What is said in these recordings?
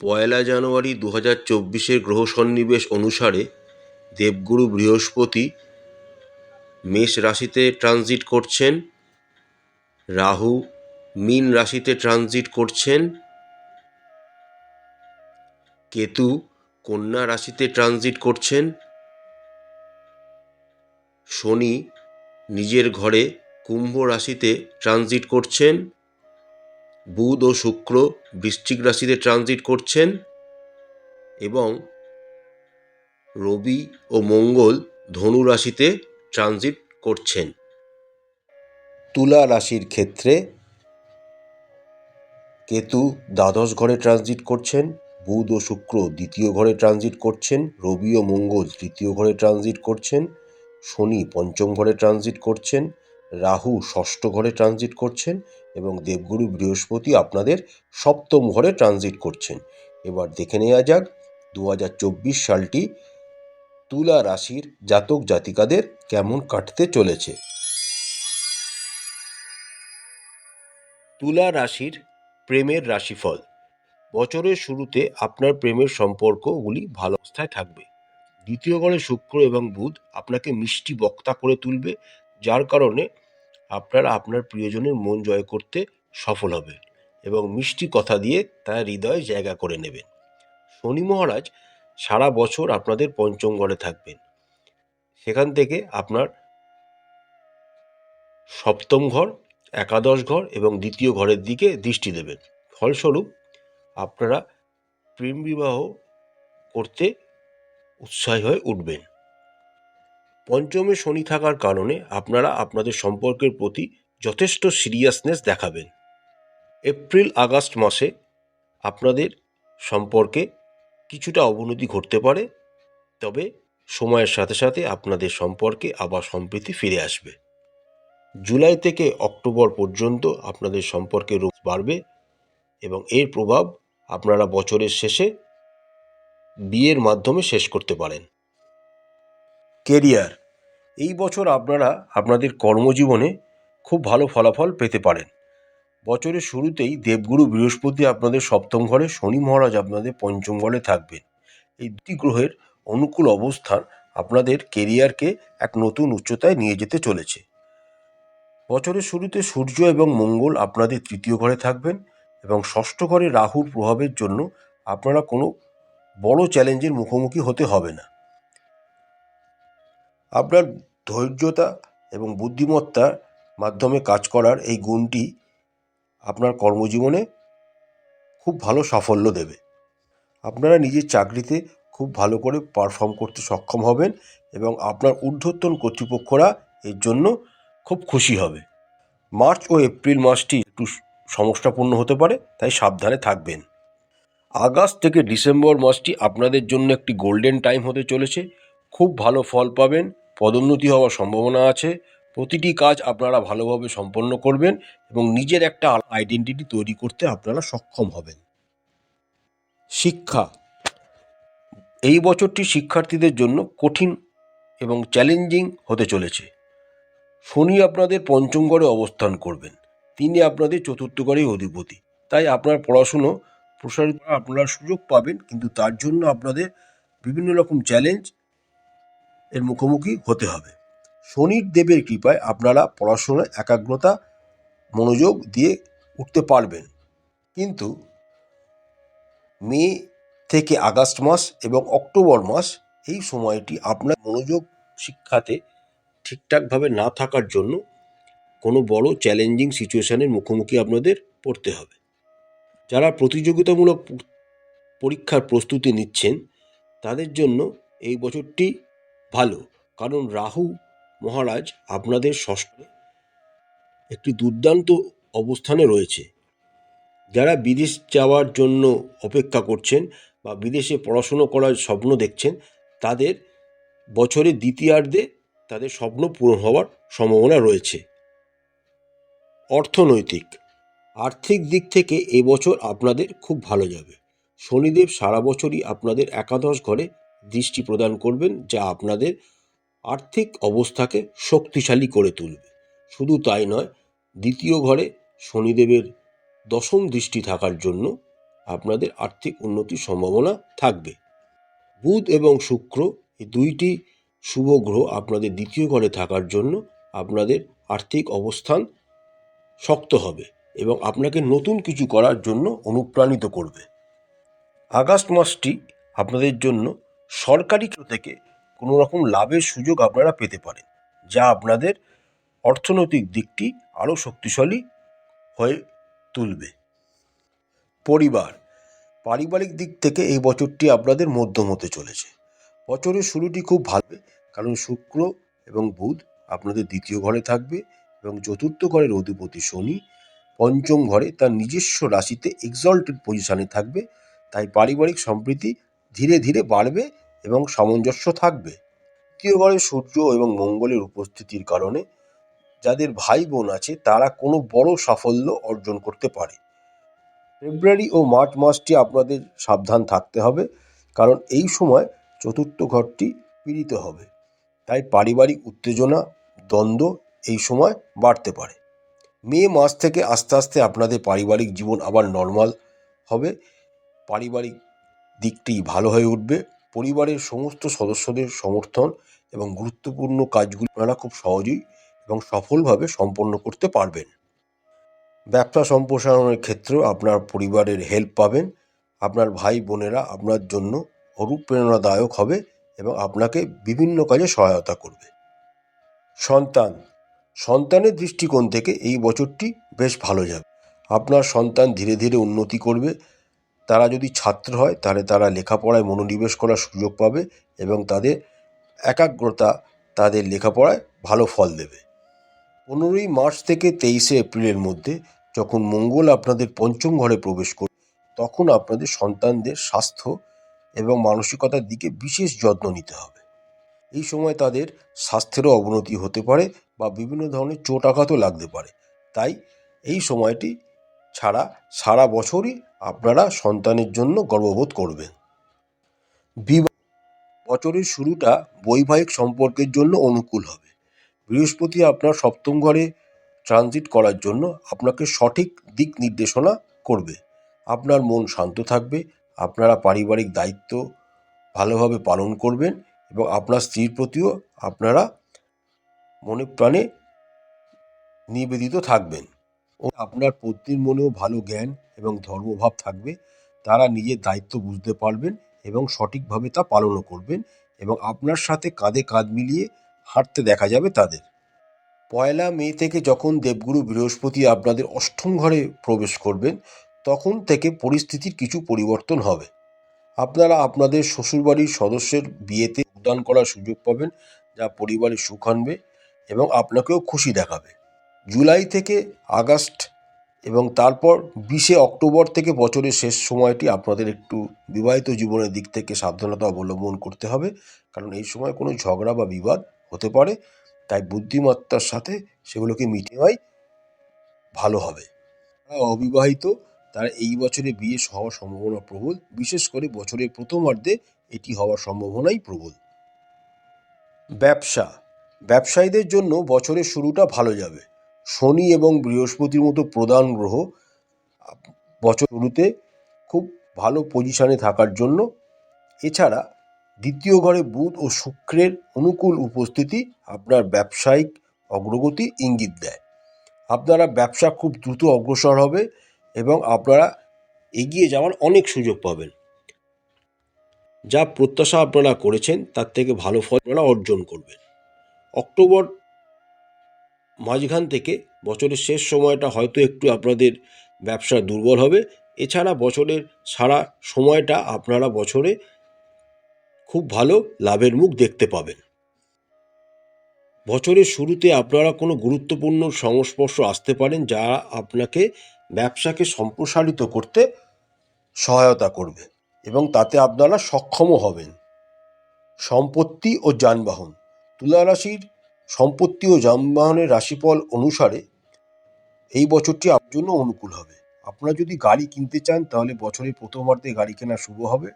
পয়লা জানুয়ারি দু হাজার চব্বিশের গ্রহ সন্নিবেশ অনুসারে দেবগুরু বৃহস্পতি মেষ রাশিতে ট্রানজিট করছেন, রাহু মীন রাশিতে ট্রানজিট করছেন, কেতু কন্যা রাশিতে ট্রানজিট করছেন, শনি নিজের ঘরে কুম্ভ রাশিতে ট্রানজিট করছেন বুধ ও শুক্র বৃশ্চিক রাশিতে ট্রানজিট করছেন এবং রবি ও মঙ্গল ধনু রাশিতে ট্রানজিট করছেন। তুলা রাশির ক্ষেত্রে কেতু দ্বাদশ ঘরে ট্রানজিট করছেন, বুধ ও শুক্র দ্বিতীয় ঘরে ট্রানজিট করছেন, রবি ও মঙ্গল তৃতীয় ঘরে ট্রানজিট করছেন, শনি পঞ্চম ঘরে ট্রানজিট করছেন রাহু ষষ্ঠ ঘরে ট্রানজিট করছেন এবং দেবগুরু বৃহস্পতি আপনাদের সপ্তম ঘরে ট্রানজিট করছেন। এবার দেখে নেওয়া যাক দু সালটি তুলা রাশির জাতক জাতিকাদের কেমন কাটতে চলেছে। তুলা রাশির প্রেমের রাশিফল। বছরের শুরুতে আপনার প্রেমের সম্পর্কগুলি ভালো অবস্থায় থাকবে। দ্বিতীয় ঘরে শুক্র এবং বুধ আপনাকে মিষ্টি বক্তা করে তুলবে। যার কারণে আপনারা আপনার প্রিয়জনের মন জয় করতে সফল হবে এবং মিষ্টি কথা দিয়ে তার হৃদয়ে জায়গা করে নেবেন। শনি মহারাজ সারা বছর আপনাদের পঞ্চম ঘরে থাকবেন। সেখান থেকে আপনার সপ্তম ঘর, একাদশ ঘর এবং দ্বিতীয় ঘরের দিকে দৃষ্টি দেবেন। ফলস্বরূপ আপনারা প্রেম বিবাহ করতে উৎসাহী হয়ে উঠবেন। পঞ্চমে শনি থাকার কারণে আপনারা আপনাদের সম্পর্কের প্রতি যথেষ্ট সিরিয়াসনেস দেখাবেন। এপ্রিল, আগস্ট মাসে আপনাদের সম্পর্কে কিছুটা অবনতি ঘটতে পারে, তবে সময়ের সাথে সাথে আপনাদের সম্পর্কে আবার সম্প্রীতি ফিরে আসবে। জুলাই থেকে অক্টোবর পর্যন্ত আপনাদের সম্পর্কে রূপ বাড়বে এবং এর প্রভাব আপনারা বছরের শেষে বিয়ের মাধ্যমে শেষ করতে পারেন। কেরিয়ার এই বছর আপনারা আপনাদের কর্মজীবনে খুব ভালো ফলাফল পেতে পারেন। বছরের শুরুতেই দেবগুরু বৃহস্পতি আপনাদের সপ্তম ঘরে, শনি মহারাজ আপনাদের পঞ্চম ঘরে থাকবেন। এই দুটি গ্রহের অনুকূল অবস্থান আপনাদের কেরিয়ারকে এক নতুন উচ্চতায় নিয়ে যেতে চলেছে। বছরের শুরুতে সূর্য এবং মঙ্গল আপনাদের তৃতীয় ঘরে থাকবেন এবং ষষ্ঠ ঘরে রাহুর প্রভাবের জন্য আপনারা কোনো বড় চ্যালেঞ্জের মুখোমুখি হতে হবে না। আপনার ধৈর্যতা এবং বুদ্ধিমত্তার মাধ্যমে কাজ করার এই গুণটি আপনার কর্মজীবনে খুব ভালো সাফল্য দেবে। আপনারা নিজের চাকরিতে খুব ভালো করে পারফর্ম করতে সক্ষম হবেন এবং আপনার ঊর্ধ্বতন কর্তৃপক্ষরা এর জন্য খুব খুশি হবে। মার্চ ও এপ্রিল মাসটি একটু সমস্যাপূর্ণ হতে পারে, তাই সাবধানে থাকবেন। আগস্ট থেকে ডিসেম্বর মাসটি আপনাদের জন্য একটি গোল্ডেন টাইম হতে চলেছে। খুব ভালো ফল পাবেন। পদোন্নতি হওয়ার সম্ভাবনা আছে। প্রতিটি কাজ আপনারা ভালোভাবে সম্পন্ন করবেন এবং নিজের একটা আইডেন্টিটি তৈরি করতে আপনারা সক্ষম হবেন। শিক্ষা। এই বছরটি শিক্ষার্থীদের জন্য কঠিন এবং চ্যালেঞ্জিং হতে চলেছে। শনি আপনাদের পঞ্চম অবস্থান করবেন, তিনি আপনাদের চতুর্থ অধিপতি। তাই আপনার পড়াশুনো প্রসারিত আপনারা সুযোগ পাবেন, কিন্তু তার জন্য আপনাদের বিভিন্ন রকম চ্যালেঞ্জ এর মুখোমুখি হতে হবে। শনির দেবের কৃপায় আপনারা পড়াশোনায় একাগ্রতা, মনোযোগ দিয়ে উঠতে পারবেন। কিন্তু মে থেকে আগস্ট মাস এবং অক্টোবর মাস এই সময়টি আপনার মনোযোগ শিক্ষাতে ঠিকঠাকভাবে না থাকার জন্য কোনো বড় চ্যালেঞ্জিং সিচুয়েশানের মুখোমুখি আপনাদের পড়তে হবে। যারা প্রতিযোগিতামূলক পরীক্ষার প্রস্তুতি নিচ্ছেন, তাদের জন্য এই বছরটি ভালো। কারণ রাহু মহারাজ আপনাদের ষষ্ঠ। একটি দুর্দান্ত অবস্থানে রয়েছে। যারা বিদেশ যাওয়ার জন্য অপেক্ষা করছেন বা বিদেশে পড়াশুনো করার স্বপ্ন দেখছেন, তাদের বছরের দ্বিতীয়ার্ধে তাদের স্বপ্ন পূরণ হওয়ার সম্ভাবনা রয়েছে। অর্থনৈতিক, আর্থিক দিক থেকে এবছর আপনাদের খুব ভালো যাবে। শনিদেব সারা বছরই আপনাদের একাদশ ঘরে দৃষ্টি প্রদান করবেন যা আপনাদের আর্থিক অবস্থাকে শক্তিশালী করে তুলবে। শুধু তাই নয়, দ্বিতীয় ঘরে শনিদেবের দশম দৃষ্টি থাকার জন্য আপনাদের আর্থিক উন্নতির সম্ভাবনা থাকবে। বুধ এবং শুক্র এই দুইটি শুভ গ্রহ আপনাদের দ্বিতীয় ঘরে থাকার জন্য আপনাদের আর্থিক অবস্থান শক্ত হবে এবং আপনাকে নতুন কিছু করার জন্য অনুপ্রাণিত করবে। আগস্ট মাসটি আপনাদের জন্য সরকারি থেকে কোনো রকম লাভের সুযোগ আপনারা পেতে পারেন, যা আপনাদের অর্থনৈতিক দিকটি আরও শক্তিশালী হয়ে তুলবে। পরিবার, পারিবারিক দিক থেকে এই বছরটি আপনাদের মধ্যম হতে চলেছে। বছরের শুরুটি খুব ভালো, কারণ শুক্র এবং বুধ আপনাদের দ্বিতীয় ঘরে থাকবে এবং চতুর্থ ঘরের অধিপতি শনি পঞ্চম ঘরে তার নিজস্ব রাশিতে এক্সল্টেড পজিশনে থাকবে। তাই পারিবারিক সম্প্রীতি ধীরে ধীরে বাড়বে এবং সামঞ্জস্য থাকবে। তৃতীয় ঘরে সূর্য এবং মঙ্গলের উপস্থিতির কারণে যাদের ভাই বোন আছে, তারা কোনো বড় সাফল্য অর্জন করতে পারে। ফেব্রুয়ারি ও মার্চ মাসটি আপনাদের সাবধান থাকতে হবে, কারণ এই সময় চতুর্থ ঘরটি পীড়িত হবে। তাই পারিবারিক উত্তেজনা, দ্বন্দ্ব এই সময় বাড়তে পারে। মে মাস থেকে আস্তে আস্তে আপনাদের পারিবারিক জীবন আবার নর্মাল হবে। পারিবারিক দিকটি ভালো হয়ে উঠবে। পরিবারের সমস্ত সদস্যদের সমর্থন এবং গুরুত্বপূর্ণ কাজগুলি আপনারা খুব সহজেই এবং সফলভাবে সম্পন্ন করতে পারবেন। ব্যবসা সম্প্রসারণের ক্ষেত্রেও আপনার পরিবারের হেল্প পাবেন। আপনার ভাই বোনেরা আপনার জন্য অনুপ্রেরণাদায়ক হবে এবং আপনাকে বিভিন্ন কাজে সহায়তা করবে। সন্তান, সন্তানের দৃষ্টিকোণ থেকে এই বছরটি বেশ ভালো যাবে। আপনার সন্তান ধীরে ধীরে উন্নতি করবে। তারা যদি ছাত্র হয়, তাহলে তারা লেখাপড়ায় মনোনিবেশ করার সুযোগ পাবে এবং তাদের একাগ্রতা তাদের লেখাপড়ায় ভালো ফল দেবে। পনেরোই মার্চ থেকে তেইশে এপ্রিলের মধ্যে যখন মঙ্গল আপনাদের পঞ্চম ঘরে প্রবেশ করবে, তখন আপনাদের সন্তানদের স্বাস্থ্য এবং মানসিকতার দিকে বিশেষ যত্ন নিতে হবে। এই সময় তাদের স্বাস্থ্যেরও অবনতি হতে পারে বা বিভিন্ন ধরনের চোট আঘাতও লাগতে পারে। তাই এই সময়টি ছাড়া সারা বছরই আপনারা সন্তানের জন্য গর্ববোধ করবেন। বিবাহ বছরের শুরুটা বৈবাহিক সম্পর্কের জন্য অনুকূল হবে। বৃহস্পতি আপনার সপ্তম ঘরে ট্রানজিট করার জন্য আপনাকে সঠিক দিক নির্দেশনা করবে। আপনার মন শান্ত থাকবে, আপনারা পারিবারিক দায়িত্ব ভালোভাবে পালন করবেন এবং আপনার স্ত্রীর প্রতিও আপনারা মনে প্রাণে নিবেদিত থাকবেন। ও আপনার পত্নীর মনেও ভালো জ্ঞান এবং ধর্মভাব থাকবে, তারা নিজের দায়িত্ব বুঝতে পারবেন এবং সঠিকভাবে তা পালনও করবেন এবং আপনার সাথে কাঁধে কাঁধ মিলিয়ে হাঁটতে দেখা যাবে তাদের। পয়লা মে থেকে যখন দেবগুরু বৃহস্পতি আপনাদের অষ্টম ঘরে প্রবেশ করবেন, তখন থেকে পরিস্থিতির কিছু পরিবর্তন হবে। আপনারা আপনাদের শ্বশুরবাড়ির সদস্যের বিয়েতে যোগদান করার সুযোগ পাবেন, যা পরিবারে সুখ আনবে এবং আপনাকেও খুশি দেখাবে। জুলাই থেকে আগস্ট এবং তারপর বিশে অক্টোবর থেকে বছরের শেষ সময়টি আপনাদের একটু বিবাহিত জীবনের দিক থেকে সাবধানতা অবলম্বন করতে হবে। কারণ এই সময় কোনো ঝগড়া বা বিবাদ হতে পারে, তাই বুদ্ধিমত্তার সাথে সেগুলোকে মিটিয়ে ভালো হবে। অবিবাহিত, তারা এই বছরে বিয়ে হওয়ার সম্ভাবনা প্রবল। বিশেষ করে বছরের প্রথমার্ধে এটি হওয়ার সম্ভাবনাই প্রবল। ব্যবসা। ব্যবসায়ীদের জন্য বছরের শুরুটা ভালো যাবে। শনি এবং বৃহস্পতির মতো প্রধান গ্রহ বছর শুরুতে খুব ভালো পজিশনে থাকার জন্য। এছাড়া দ্বিতীয় ঘরে বুধ ও শুক্রের অনুকূল উপস্থিতি আপনার ব্যবসায়িক অগ্রগতি ইঙ্গিত দেয়। আপনারা ব্যবসা খুব দ্রুত অগ্রসর হবে এবং আপনারা এগিয়ে যাওয়ার অনেক সুযোগ পাবেন। যা প্রত্যাশা আপনারা করেছেন, তার থেকে ভালো ফল আপনারা অর্জন করবেন। অক্টোবর মাঝখান থেকে বছরের শেষ সময়টা হয়তো একটু আপনাদের ব্যবসা দুর্বল হবে। এছাড়া বছরের সারা সময়টা আপনারা বছরে খুব ভালো লাভের মুখ দেখতে পাবেন। বছরের শুরুতে আপনারা কোনো গুরুত্বপূর্ণ সংস্পর্শ আসতে পারেন যা আপনাকে ব্যবসাকে সম্প্রসারিত করতে সহায়তা করবে এবং তাতে আপনারা সক্ষমও হবেন। সম্পত্তি ও যানবাহন। তুলা রাশির সম্পত্তি ও যানবাহনের রাশিফল অনুসারে এই বছরটি আপনার জন্য অনুকূল হবে। আপনারা যদি গাড়ি কিনতে চান, তাহলে বছরের প্রথমার্ধে গাড়ি কেনা শুভ হবে।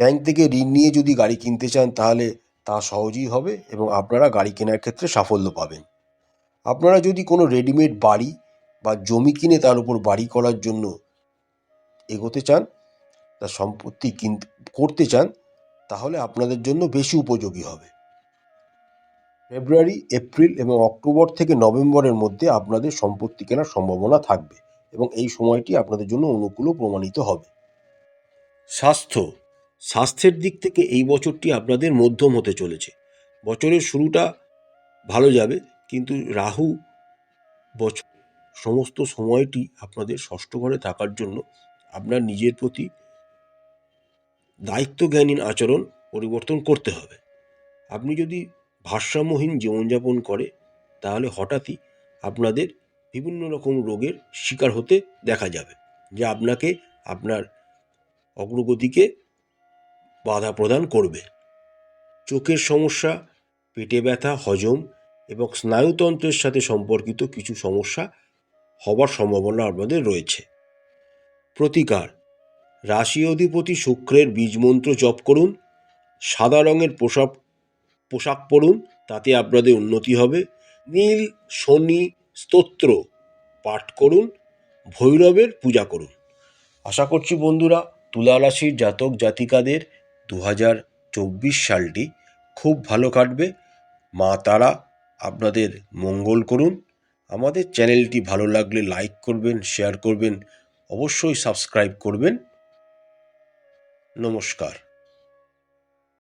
ব্যাংক থেকে ঋণ নিয়ে যদি গাড়ি কিনতে চান, তাহলে তা সহজেই হবে এবং আপনারা গাড়ি কেনার ক্ষেত্রে সাফল্য পাবেন। আপনারা যদি কোনো রেডিমেড বাড়ি বা জমি কিনে তার উপর বাড়ি করার জন্য এগোতে চান, তা সম্পত্তি কিনতে করতে চান, তাহলে আপনাদের জন্য বেশি উপযোগী হবে। ফেব্রুয়ারি, এপ্রিল এবং অক্টোবর থেকে নভেম্বরের মধ্যে আপনাদের সম্পত্তি কেনার সম্ভাবনা থাকবে এবং এই সময়টি আপনাদের জন্য অনুকূলও প্রমাণিত হবে। স্বাস্থ্য। স্বাস্থ্যের দিক থেকে এই বছরটি আপনাদের মধ্যম হতে চলেছে। বছরের শুরুটা ভালো যাবে, কিন্তু রাহু বছর সমস্ত সময়টি আপনাদের ষষ্ঠ ঘরে থাকার জন্য আপনার নিজের প্রতি দায়িত্বজ্ঞানীন আচরণ পরিবর্তন করতে হবে। আপনি যদি ভারসাম্যহীন জীবনযাপন করে, তাহলে হঠাৎই আপনাদের বিভিন্ন রকম রোগের শিকার হতে দেখা যাবে, যা আপনাকে আপনার অগ্রগতিকে বাধা প্রদান করবে। চোখের সমস্যা, পেটে ব্যথা, হজম এবং স্নায়ুতন্ত্রের সাথে সম্পর্কিত কিছু সমস্যা হবার সম্ভাবনা আপনাদের রয়েছে। প্রতিকার রাশি অধিপতি শুক্রের বীজমন্ত্র জপ করুন, সাদা রঙের পোশাক পোশাক পরুন, তাতে আপনাদের উন্নতি হবে। নীল শনি স্তোত্র পাঠ করুন, ভৈরবের পূজা করুন। আশা করছি বন্ধুরা, তুলা রাশির জাতক জাতিকাদের দু হাজার চব্বিশ সালটি খুব ভালো কাটবে। মা তারা আপনাদের মঙ্গল করুন। আমাদের চ্যানেলটি ভালো লাগলে লাইক করবেন, শেয়ার করবেন, অবশ্যই সাবস্ক্রাইব করবেন। নমস্কার।